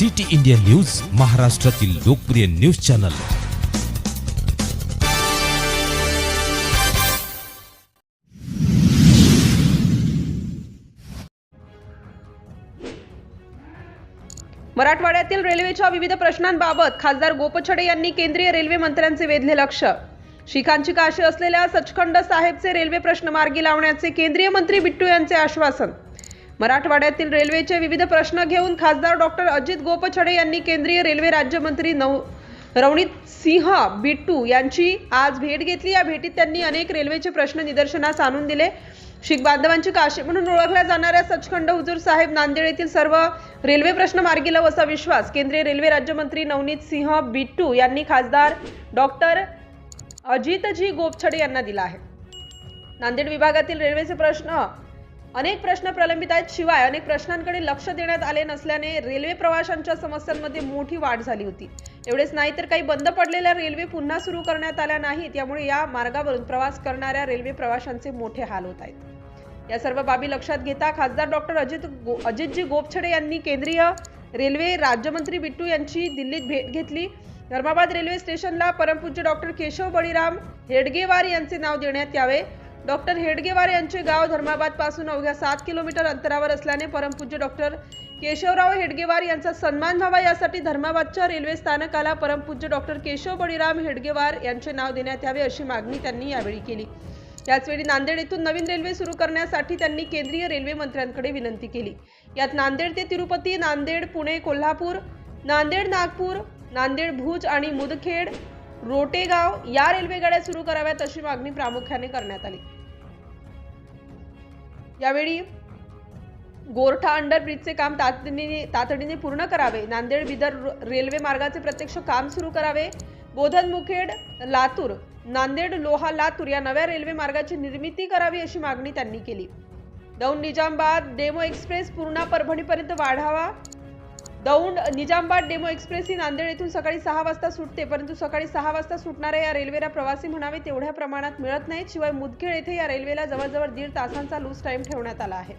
City India news महाराष्ट्रातील लोकप्रिय news channel. मराठवाड्यातील रेल्वेच्या विविध प्रश्नांबाबत खासदार गोपछडे यांनी केंद्रीय रेल्वे मंत्र्यांचे वेधले लक्ष. शिखांची काशी असलेल्या सचखंड साहेबचे रेल्वे प्रश्न मार्गी लावण्याचे केंद्रीय मंत्री बिट्टू यांचे आश्वासन. मराठवाड्यातील रेल्वेचे विविध प्रश्न घेऊन खासदार डॉक्टर अजित गोपछडे यांनी केंद्रीय रेल्वे राज्यमंत्री नव रवणीत सिंह बिट्टू यांची आज भेट घेतली. या भेटीत त्यांनी अनेक रेल्वेचे प्रश्न निदर्शनास आणून दिले. शीख बांधवांची काशी म्हणून ओळखल्या जाणाऱ्या सचखंड हुजूर साहेब नांदेड येथील सर्व रेल्वे प्रश्न मार्गी लावू असा विश्वास केंद्रीय रेल्वे राज्यमंत्री नवनीत सिंह बिट्टू यांनी खासदार डॉक्टर अजितजी गोपछडे यांना दिला आहे. नांदेड विभागातील रेल्वेचे प्रश्न अनेक प्रश्न प्रलंबित आहेत. शिवाय अनेक प्रश्नांकडे लक्ष देण्यात आले नसल्याने रेल्वे प्रवाशांच्या समस्यांमध्ये मोठी वाढ झाली होती. एवढेच नाही तर काही बंद पडलेल्या रेल्वे पुन्हा सुरू करण्यात आल्या नाहीत. यामुळे या मार्गावरून प्रवास करणाऱ्या रेल्वे प्रवाशांचे मोठे हाल होत आहेत. या सर्व बाबी लक्षात घेता खासदार डॉक्टर अजित गो अजितजी गोपछडे यांनी केंद्रीय रेल्वे राज्यमंत्री बिट्टू यांची दिल्लीत भेट घेतली. धर्माबाद रेल्वे स्टेशनला परमपूज्य डॉक्टर केशव बळीराम हेडगेवार यांचे नाव देण्यात यावे. डॉक्टर हेडगेवार यांचे गाव धर्माबादपासून अवघ्या सात किलोमीटर अंतरावर असल्याने परमपूज्य डॉक्टर केशवराव हेडगेवार यांचा सन्मान व्हावा यासाठी धर्माबादच्या रेल्वे स्थानकाला परमपूज्य डॉक्टर केशव बळीराम हेडगेवार यांचे नाव देण्यात यावे अशी मागणी त्यांनी यावेळी केली. याचवेळी नांदेड येथून नवीन रेल्वे सुरू करण्यासाठी त्यांनी केंद्रीय रेल्वे मंत्र्यांकडे विनंती केली. यात नांदेड ते तिरुपती नांदेड पुणे कोल्हापूर नांदेड नागपूर नांदेड भुज आणि मुदखेड रोटेगाव या रेल्वेगाड्या सुरू कराव्यात अशी मागणी प्रामुख्याने करण्यात आली. यावेळी गोरठा अंडरब्रिजचे काम तातडीने तातडीने पूर्ण करावे. नांदेड बिदर रेल्वे मार्गाचे प्रत्यक्ष काम सुरू करावे. बोधन मुखेड लातूर नांदेड लोहा लातूर या नव्या रेल्वे मार्गाची निर्मिती करावी अशी मागणी त्यांनी केली. दौंड निजामाबाद डेमो एक्सप्रेस पूर्णा परभणीपर्यंत वाढावा. दौंड निजामबाद डेमो एक्सप्रेस ही नांदेड येथून सकाळी सहा वाजता सुटते परंतु सकाळी सहा वाजता सुटणाऱ्या या रेल्वेला प्रवासी म्हणावे तेवढ्या प्रमाणात मिळत नाहीत. शिवाय मुदखेड येथे या रेल्वेला जवळजवळ दीड तासांचा लूज टाइम ठेवण्यात आला आहे.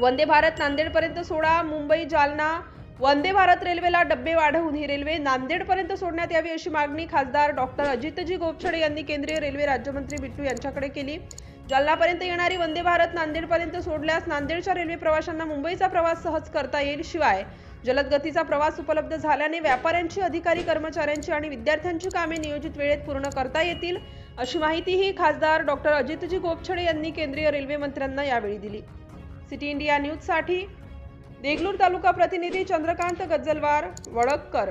वंदे भारत नांदेडपर्यंत सोडा मुंबई जालना वंदे भारत रेल्वेला डब्बे वाढवून ही रेल्वे नांदेडपर्यंत सोडण्यात यावी अशी मागणी खासदार डॉक्टर अजितजी गोपछडे यांनी केंद्रीय रेल्वे राज्यमंत्री बिट्टू यांच्याकडे केली. जालनापर्यंत येणारी वंदे भारत नांदेडपर्यंत सोडल्यास नांदेडच्या रेल्वे प्रवाशांना मुंबईचा प्रवास सहज करता येईल शिवाय जलद गतीचा प्रवास उपलब्ध झाल्याने व्यापाऱ्यांची अधिकारी कर्मचाऱ्यांची आणि विद्यार्थ्यांची कामे नियोजित वेळेत पूर्ण करता येतील अशी माहितीही खासदार डॉक्टर अजितजी गोपछडे यांनी केंद्रीय रेल्वे मंत्र्यांना यावेळी दिली. सिटी इंडिया न्यूजसाठी देगलूर तालुका प्रतिनिधी चंद्रकांत गज्जलवार वडककर